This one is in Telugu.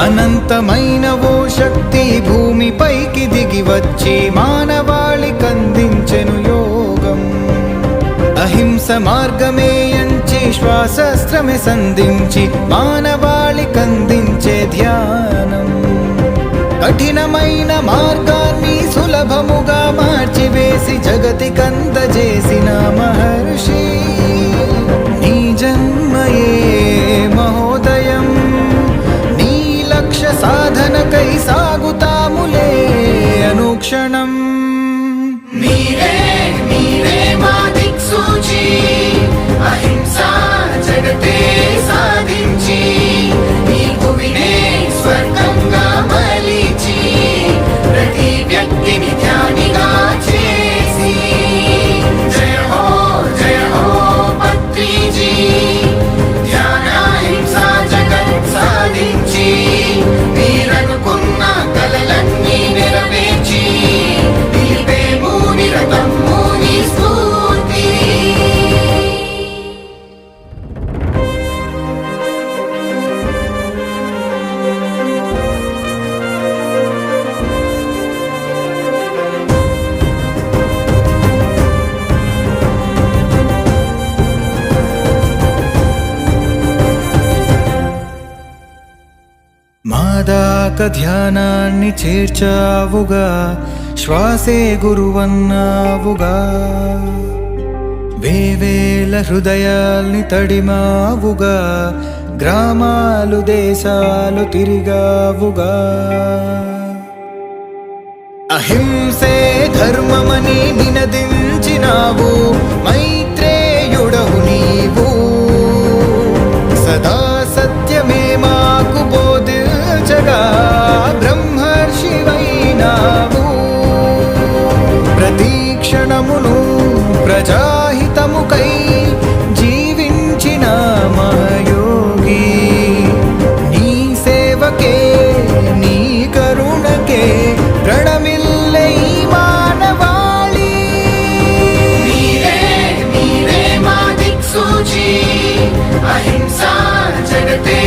అనంతమైన ఓ శక్తి భూమిపైకి దిగి వచ్చి మానవాళి కందించెను యోగం. అహింస మార్గమే ఎంచి శ్వాసస్త్రమే సంధించి మానవాళి కందించే ధ్యానం. కఠినమైన మార్గాన్ని సులభముగా మార్చివేసి జగతి కందజేసిన మహర్షి 君と苦 మాదాక ధ్యానాన్ని చేర్చావుగా శ్వాసే గురువన్నావుగా. వేవేల హృదయాల్ని తడిమావుగా గ్రామాలు దేశాలు తిరిగావుగా. అహింసే ధర్మమని నినదించినావు బోధించగా బ్రహ్మర్షివైనావు. ప్రతి ప్రజాహితముకై జీవించిన మాయోగి. నీ సేవకే నీ కరుణకే ప్రణమిల్లై మానవాళి. మీరే మా దిక్సూచి అహింసా జగతే